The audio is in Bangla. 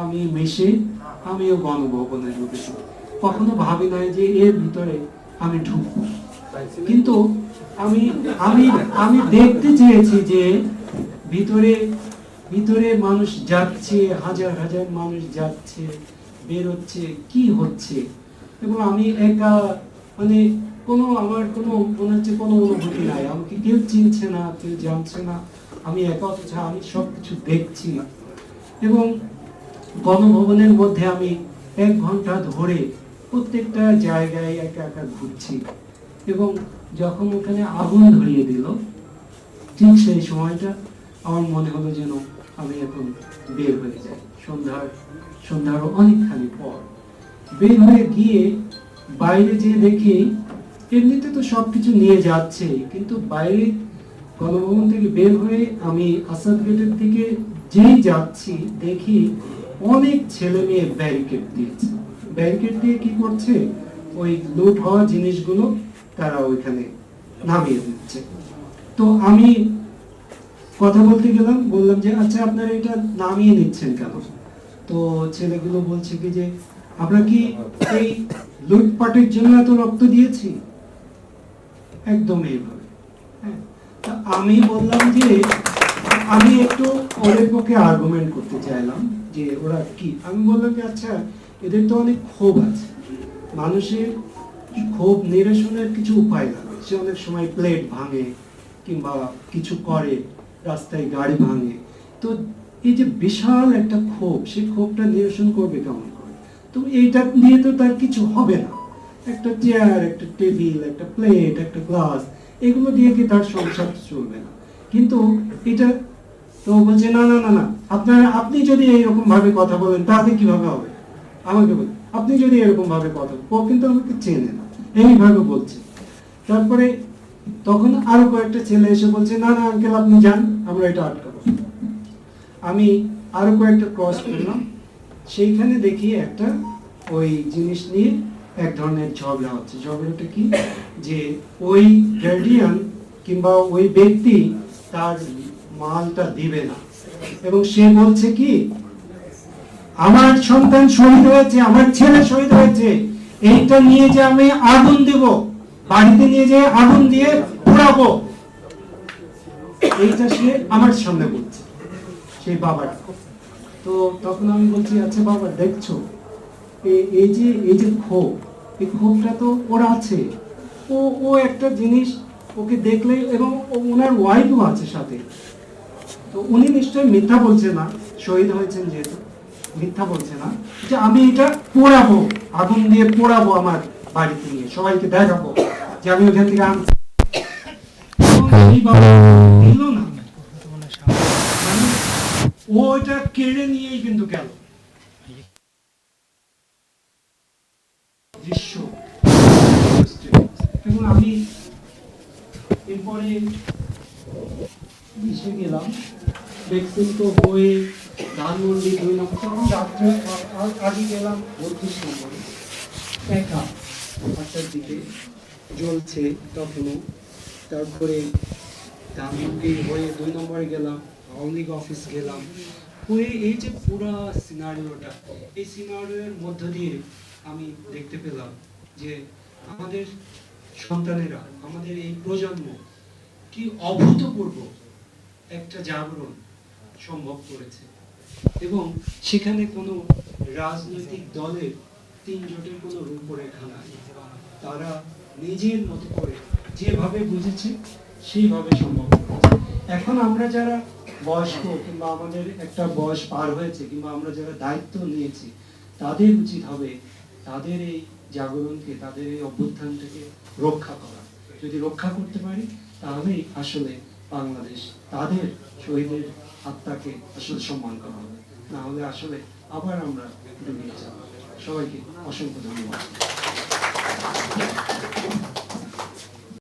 আমি মিশে, আমিও গণভবনে ঢুকেছি। কখনো ভাবি নাই যে এর ভিতরে আমি ঢুকবো। কিন্তু আমি আমি আমি দেখতে চেয়েছি যে ভিতরে ভিতরে মানুষ যাচ্ছে, হাজার হাজার মানুষ যাচ্ছে, বেরোচ্ছে, কি হচ্ছে? এবং আমি একা মানে কোনো আমার কোনো, মনে হচ্ছে কোনো অনুভূতি নাই। আমাকে কেউ চিনছে না, কেউ জানছে না। আমি একা, অথচ আমি সব কিছু দেখছি। এবং গণভবনের মধ্যে আমি এক ঘণ্টা ধরে প্রত্যেকটা জায়গায় একা একা ঘুরছি এবং যখন ওখানে আগুন ধরিয়ে দিল, ঠিক সেই সময়টা আমার মনে হলো যেন আমি এখন বের হয়ে যাই। সন্ধ্যার সন্ধ্যার অনেকখানি পর। বের হয়ে গিয়ে বাইরে যেয়ে দেখি, এমনিতে তো সবকিছু নিয়ে যাচ্ছে, কিন্তু বাইরে গণভবন থেকে বের হয়ে আমি আসাদ গেটের দিকে যেই যাচ্ছি, দেখি অনেক ছেলে মেয়ে ব্যারিকেড দিয়েছে। ব্যারিকেড দিয়ে কি করছে? ওই লুট হওয়া জিনিসগুলো তারা ওইখানে নামিয়ে দিচ্ছে। তো আমি কথা বলতে গেলাম, বললাম যে আচ্ছা আপনারা এটা নামিয়ে নিচ্ছেন কেন? তো ছেলেগুলো বলছে কি যে, আমরা কি এই লুটপাটের জন্য এত রক্ত দিয়েছি? একদম এইভাবে। হ্যাঁ আমি বললাম যে আমি একটু ওদের পক্ষে আর্গুমেন্ট করতে চাইলাম যে ওরা কি? আমি বললাম যে আচ্ছা এদের তো অনেক ক্ষোভ আছে। মানুষের ক্ষোভ নিরসনের কিছু উপায় লাগে? সে অনেক সময় প্লেট ভাঙে কিংবা কিছু করে, রাস্তায় গাড়ি ভাঙে। তো এই যে বিশাল একটা ক্ষোভ সেই ক্ষোভটা নিরসন করবে কেমন করে? তো এইটা নিয়ে তো তার কিছু হবে না। একটা চেয়ার একটা টেবিল একটা প্লেট একটা গ্লাস এগুলো দিয়ে কি তার সংসার চলবে না? কিন্তু এটা তো বলছে না না না না আপনার আপনি যদি এইরকম ভাবে কথা বলেন তাহলে কীভাবে হবে? আমাকে বল আপনি যদি এরকম ভাবে কথা বলেন, ও কিন্তু আমাকে চেনে না। এইভাবে বলছে। তারপরে তখন আরও কয়েকটা ছেলে এসে বলছে না না আঙ্কেল আপনি যান আমরা এটা আটকাবো। আমি আরও কয়েকটা ক্রস করলাম। সেইখানে দেখি একটা ওই জিনিস নিয়ে এক ধরনের ঝগড়া হচ্ছে। ঝগড়াটা কি? যে ওই গার্ডিয়ান কিংবা ওই ব্যক্তি তার মালটা দিবে না। এবং সে বলছে কি, আমার সন্তান শহীদ হয়েছে, আমার ছেলে শহীদ হয়েছে, এইটা নিয়ে যে আমি আগুন দেব, বাড়িতে নিয়ে যে আগুন দিয়ে পোড়াবো। এইটা সে আমার সামনে বলছে, সেই বাবাটা। তো তখন আমি বলছি আচ্ছা বাবা, দেখছ এই যে এই যে ক্ষোভ, এই ক্ষোভটা তো ওর আছে। ও ও একটা জিনিস ওকে দেখলে এবং ওনার ওয়াইফও আছে সাথে। তো উনি নিশ্চয়ই মিথ্যা বলছে না শহীদ হয়েছেন যেহেতু মিথ্যা বলছে না যে আমি এটা পোড়াবো আগুন দিয়ে পোড়াবো আমার বাড়িতে নিয়ে সবাইকে দেখাবো যে আমি ওখান থেকে আনছি। দিল না। মানে ও কেড়ে নিয়েই কিন্তু গেল। দৃশ্য। এবং আমি এরপরে এসে গেলাম। ভ্যাকসিন তো হয়ে ধানমন্ডি দুই নম্বর তখন রাত্রে আগে গেলাম বত্রিশ নম্বরে একা আটটার দিকে জ্বলছে তখনও। তারপরে ধানমন্ডি হয়ে দুই নম্বরে গেলাম, আওয়ামী লীগ অফিস গেলাম। হয়ে এই যে পুরা সিনারিওটা এই সিনারিওর মধ্য দিয়ে আমি দেখতে পেলাম যে আমাদের সন্তানেরা, আমাদের এই প্রজন্ম কি অভূতপূর্ব একটা জাগরণ সম্ভব করেছে। এবং সেখানে কোনো রাজনৈতিক দলের তিন জোটের কোনো রূপরেখা নাই। তারা নিজের মতো করে যেভাবে বুঝেছে, সেইভাবে সম্ভব এখন আমরা যারা বয়স্ক কিংবা আমাদের একটা বয়স পার হয়েছে কিংবা আমরা যারা দায়িত্ব নিয়েছি, তাদের উচিত হবে তাদের এই জাগরণকে, তাদের এই অভ্যুত্থানটাকে রক্ষা করা। যদি রক্ষা করতে পারি, তাহলেই আসলে বাংলাদেশ তাদের শহীদের আত্মাকে আসলে সম্মান করা হবে। না হলে আসলে আবার আমরা ডুবিয়ে যাব। সবাইকে অসংখ্য ধন্যবাদ।